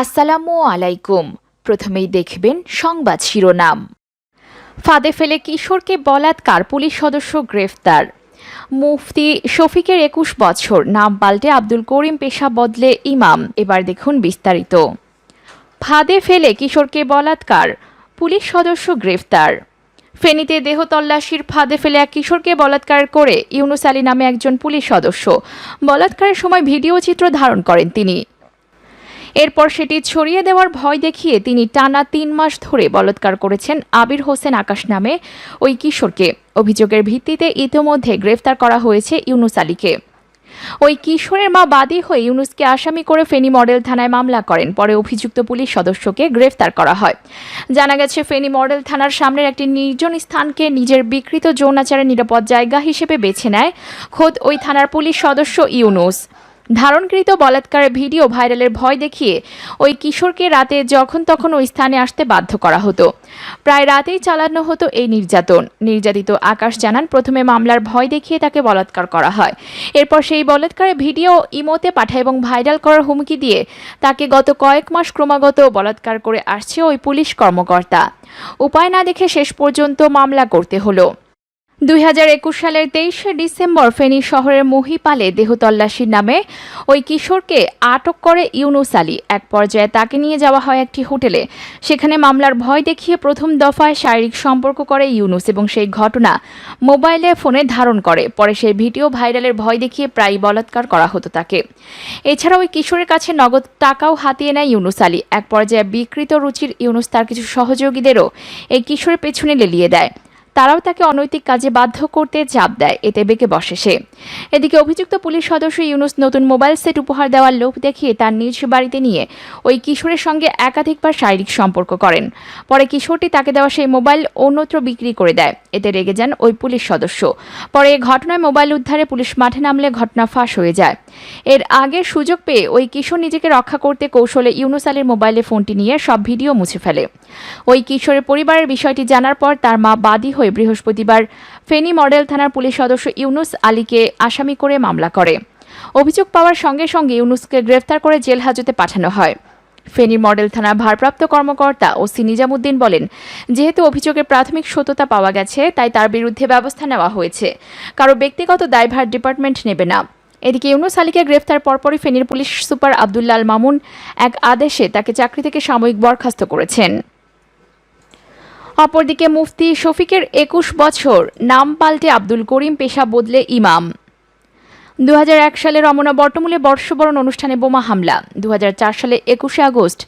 আসসালামু আলাইকুম। প্রথমেই দেখবেন সংবাদ শিরোনাম। ফাঁদে ফেলে কিশোরকে বলাৎকার পুলিশ সদস্য গ্রেফতার? মুফতি শফিকের একুশ বছর, নাম পাল্টে আব্দুল করিম পেশা বদলে ইমাম। এবার দেখুন বিস্তারিত। ফাঁদে ফেলে কিশোরকে বলাৎকার পুলিশ সদস্য গ্রেফতার? ফেনীতে দেহ তল্লাশির ফাঁদে ফেলে এক কিশোরকে বলাৎকার করে ইউনুস আলী নামে একজন পুলিশ সদস্য। বলাৎকারের সময় ভিডিও চিত্র ধারণ করেন তিনি। এরপর সেটি ছড়িয়ে দেওয়ার ভয় দেখিয়ে তিনি টানা তিন মাস ধরে বলাৎকার করেছেন আবির হোসেন আকাশ নামে ওই কিশোরকে। অভিযোগের ভিত্তিতে ইতোমধ্যে গ্রেফতার করা হয়েছে ইউনুস আলীকে। ওই কিশোরের মা বাদী হয়ে ইউনুসকে আসামি করে ফেনী মডেল থানায় মামলা করেন। পরে অভিযুক্ত পুলিশ সদস্যকে গ্রেফতার করা হয়। জানা গেছে, ফেনী মডেল থানার সামনের একটি নির্জন স্থানকে নিজের বিকৃত যৌনাচারের নিরাপদ জায়গা হিসেবে বেছে নেয় খোদ ওই থানার পুলিশ সদস্য ইউনুস। ধারণকৃত বলাৎকারের ভিডিও ভাইরালের ভয় দেখিয়ে ওই কিশোরকে রাতে যখন তখন ওই স্থানে আসতে বাধ্য করা হতো। প্রায় রাতেই চালানো হতো এই নির্যাতন। নির্যাতিত আকাশ জানান, প্রথমে মামলার ভয় দেখিয়ে তাকে বলাৎকার করা হয়। এরপর সেই বলাৎকারের ভিডিও ইমোতে পাঠায় এবং ভাইরাল করার হুমকি দিয়ে তাকে গত কয়েক মাস ক্রমাগত বলাৎকার করে আসছে ওই পুলিশ কর্মকর্তা। উপায় না দেখে শেষ পর্যন্ত মামলা করতে হলো। দুই হাজার একুশ সালের তেইশে ডিসেম্বর ফেনী শহরের মহিপালে দেহতল্লাশির নামে ওই কিশোরকে আটক করে ইউনুস আলী। এক পর্যায়ে তাকে নিয়ে যাওয়া হয় একটি হোটেলে। সেখানে মামলার ভয় দেখিয়ে প্রথম দফায় শারীরিক সম্পর্ক করে ইউনুস এবং সেই ঘটনা মোবাইলে, ফোনে ধারণ করে। পরে সেই ভিডিও ভাইরালের ভয় দেখিয়ে প্রায় বলাৎকার করা হতো তাকে। এছাড়া ওই কিশোরের কাছে নগদ টাকাও হাতিয়ে নেয় ইউনুস আলী। এক পর্যায়ে বিকৃত রুচির ইউনুস তার কিছু সহযোগীদেরও এই কিশোরের পেছনে লেলিয়ে দেয়। তারাও তাকে অনৈতিক কাজে বাধ্য করতে চাপ দেয়। এতে বেঁকে বসে সে। এদিকে অভিযুক্ত পুলিশ সদস্য ইউনুস নতুন মোবাইল সেট উপহার দেওয়ার লোভ দেখিয়ে তার নিজ বাড়িতে নিয়ে ওই কিশোরের সঙ্গে একাধিকবার শারীরিক সম্পর্ক করেন। পরে কিশোরটি তাকে দেওয়া সেই মোবাইল অন্যত্র বিক্রি করে দেয়। এতে রেগে যান ওই পুলিশ সদস্য। পরে এ ঘটনায় মোবাইল উদ্ধারে পুলিশ মাঠে নামলে ঘটনা ফাঁস হয়ে যায়। এর আগে সুযোগ পেয়ে ওই কিশোর নিজেকে রক্ষা করতে কৌশলে ইউনুস আলীর মোবাইলে ফোনটি নিয়ে সব ভিডিও মুছে ফেলে। ওই কিশোরের পরিবারের বিষয়টি জানার পর তার মা বাদী হয়ে বৃহস্পতিবার ফেনী মডেল থানার পুলিশ সদস্য ইউনুস আলীকে আসামি করে মামলা করে। অভিযোগ পাওয়ার সঙ্গে সঙ্গে ইউনুসকে গ্রেফতার করে জেল হাজতে পাঠানো হয়। ফেনী মডেল থানার ভারপ্রাপ্ত কর্মকর্তা ওসি নিজামুদ্দিন বলেন, যেহেতু অভিযোগের প্রাথমিক সত্যতা পাওয়া গেছে, তাই তার বিরুদ্ধে ব্যবস্থা নেওয়া হয়েছে। কারও ব্যক্তিগত দায়ভার ডিপার্টমেন্ট নেবে না। এদিকে ইউনুস আলীকে গ্রেফতার পরপরই ফেনীর পুলিশ সুপার আবদুল্লাল মামুন এক আদেশে তাকে চাকরি থেকে সাময়িক বরখাস্ত করেছেন। অপরদিকে মুফতি শফিকের একুশ বছর, নাম পাল্টে আব্দুল করিম পেশা বদলে ইমাম। দু হাজার এক সালে রমনা বটমূলে বর্ষবরণ অনুষ্ঠানে বোমা হামলা। দু হাজার চার সালে একুশে আগস্ট,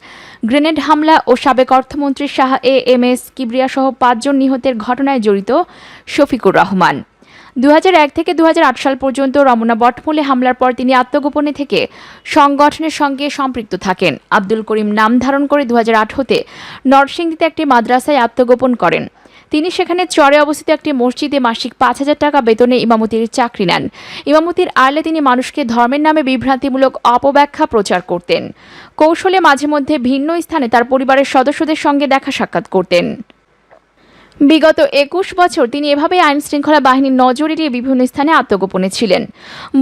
গ্রেনেড হামলা ও সাবেক অর্থমন্ত্রী শাহ এ এম এস কিবরিয়াসহ পাঁচজন নিহতের ঘটনায় জড়িত শফিকুর রহমান। দু হাজার এক থেকে দু হাজার আট সাল পর্যন্ত রমনা বটমূলে হামলার পর তিনি আত্মগোপনে থেকে সংগঠনের সঙ্গে সম্পৃক্ত থাকেন। আব্দুল করিম নাম ধারণ করে দু হাজার হতে নরসিংদীতে একটি মাদ্রাসায় আত্মগোপন করেন। তিনি সেখানে চরে অবস্থিত একটি মসজিদে মাসিক পাঁচ হাজার টাকা বেতনে ইমামতির চাকরি নেন। ইমামতির আড়লে তিনি মানুষকে ধর্মের নামে বিভ্রান্তিমূলক অপব্যাখ্যা প্রচার করতেন। কৌশলে মাঝে মধ্যে ভিন্ন স্থানে তার পরিবারের সদস্যদের সঙ্গে দেখা সাক্ষাৎ করতেন। বিগত একুশ বছর তিনি এভাবেই আইন শৃঙ্খলা বাহিনীর নজর এড়িয়ে বিভিন্ন স্থানে আত্মগোপনে ছিলেন।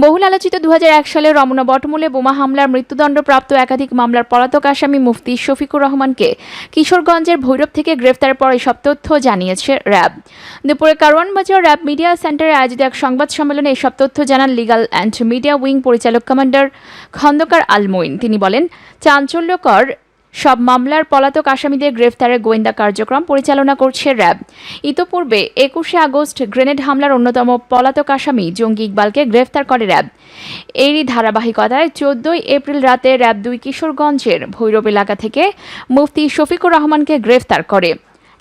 বহুল আলোচিত দু হাজার এক সালে রমনা বটমূলে বোমা হামলার মৃত্যুদণ্ডপ্রাপ্ত একাধিক মামলার পলাতক আসামি মুফতি শফিকুর রহমানকে কিশোরগঞ্জের ভৈরব থেকে গ্রেফতারের পর এসব তথ্য জানিয়েছে র্যাব। দুপুরে কারওয়ানবাজার র্যাব মিডিয়া সেন্টারে আয়োজিত এক সংবাদ সম্মেলনে এসব তথ্য জানান লিগাল অ্যান্ড মিডিয়া উইং পরিচালক কমান্ডার খন্দকার আলমইন। তিনি বলেন, চাঞ্চল্যকর সব মামলার পলাতক আসামিদের গ্রেফতারের গোয়েন্দা কার্যক্রম পরিচালনা করছে র্যাব। ইতোপূর্বে একুশে আগস্ট গ্রেনেড হামলার অন্যতম পলাতক আসামি জঙ্গি ইকবালকে গ্রেফতার করে র্যাব। এরই ধারাবাহিকতায় চোদ্দই এপ্রিল রাতে র্যাব দুই কিশোরগঞ্জের ভৈরব এলাকা থেকে মুফতি শফিকুর রহমানকে গ্রেফতার করে।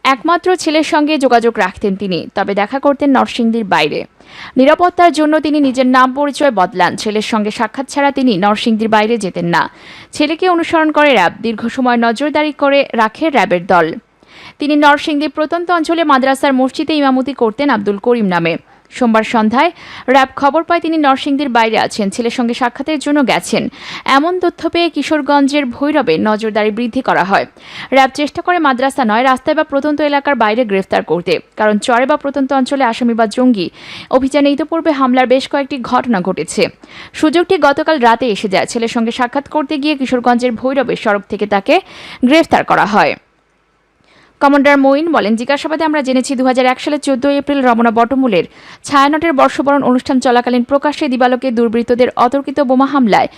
একমাত্র ছেলের সঙ্গে যোগাযোগ রাখতেন তিনি, তবে দেখা করতেন নরসিংদীর বাইরে। নিরাপত্তার জন্য তিনি নিজের নাম পরিচয় বদলান। ছেলের সঙ্গে সাক্ষাৎ ছাড়া তিনি নরসিংদীর বাইরে যেতেন না। ছেলেকে অনুসরণ করে র্যাব দীর্ঘ সময় নজরদারি করে রাখে র্যাবের দল। তিনি নরসিংদীর প্রত্যন্ত অঞ্চলে মাদ্রাসার মসজিদে ইমামতি করতেন আব্দুল করিম নামে। সোমবার সন্ধ্যায় র্যাব খবর পায় তিনি নরসিংদীর বাইরে আছেন। ছেলের সঙ্গে সাক্ষাতের জন্য গেছেন। এমন তথ্য পেয়ে কিশোরগঞ্জের ভৈরবে নজরদারি বৃদ্ধি করা হয়। র্যাব চেষ্টা করে মাদ্রাসা নয়, রাস্তায় বা প্রত্যন্ত এলাকার বাইরে গ্রেফতার করতে। কারণ চরে বা প্রত্যন্ত অঞ্চলে আসামি বা জঙ্গি। অভিযানে ইতোপূর্বে হামলার বেশ কয়েকটি ঘটনা ঘটেছে। সুযোগটি গতকাল রাতে এসে যায়। ছেলের সঙ্গে সাক্ষাৎ করতে গিয়ে কিশোরগঞ্জের ভৈরবে সড়ক থেকে তাকে গ্রেফতার করা হয়। কমান্ডার মঈন বলেন, জিজ্ঞাসাবাদে আমরা জেনেছি দু সালের চোদ্দই এপ্রিল রমনা বটমূলের ছায়ানটের বর্ষবরণ অনুষ্ঠান চলাকালীন প্রকাশ্যে দিবালোকে দুর্বৃত্তদের অতর্কিত বোমা হামলায়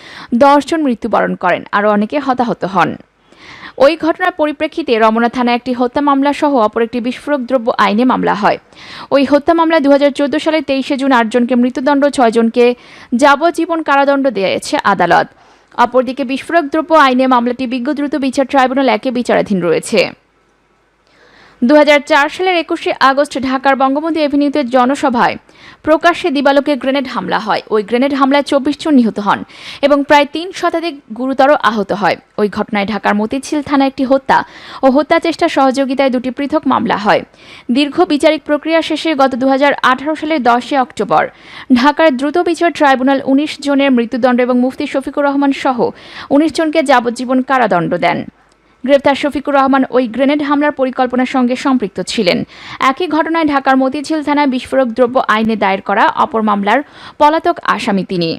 দশজন মৃত্যুবরণ করেন, আরও অনেকে হতাহত হন। ওই ঘটনার পরিপ্রেক্ষিতে রমনা থানায় একটি হত্যা মামলা সহ অপর একটি বিস্ফোরক দ্রব্য আইনে মামলা হয়। ওই হত্যা মামলায় দু চোদ্দ সালের তেইশে জুন আটজনকে মৃত্যুদণ্ড ছয়জনকে যাবজ্জীবন কারাদণ্ড দিয়েছে আদালত। অপরদিকে বিস্ফোরক দ্রব্য আইনে মামলাটি বিজ্ঞ দ্রুত বিচার ট্রাইব্যুনাল একে বিচারাধীন রয়েছে। দু হাজার চার সালের একুশে আগস্ট ঢাকার বঙ্গবন্ধু এভিনিউতে জনসভায় প্রকাশ্যে দিবালোকে গ্রেনেড হামলা হয়। ওই গ্রেনেড হামলায় চব্বিশ জন নিহত হন এবং প্রায় তিন শতাধিক গুরুতর আহত হয়। ওই ঘটনায় ঢাকার মতিঝিল থানায় একটি হত্যা ও হত্যা চেষ্টা সহযোগিতায় দুটি পৃথক মামলা হয়। দীর্ঘ বিচারিক প্রক্রিয়া শেষে গত দুহাজার আঠারো সালের দশই অক্টোবর ঢাকার দ্রুত বিচার ট্রাইব্যুনাল উনিশ জনের মৃত্যুদণ্ড এবং মুফতি শফিকুর রহমান সহ উনিশ জনকে যাবজ্জীবন কারাদণ্ড দেন। গ্রেপ্তার শফিকুর রহমান ওই গ্রেনেড হামলার পরিকল্পনার সঙ্গে সম্পৃক্ত ছিলেন। একই ঘটনায় ঢাকার মতিঝিল থানায় বিস্ফোরক দ্রব্য আইনে দায়ের করা অপর মামলার পলাতক আসামি তিনি।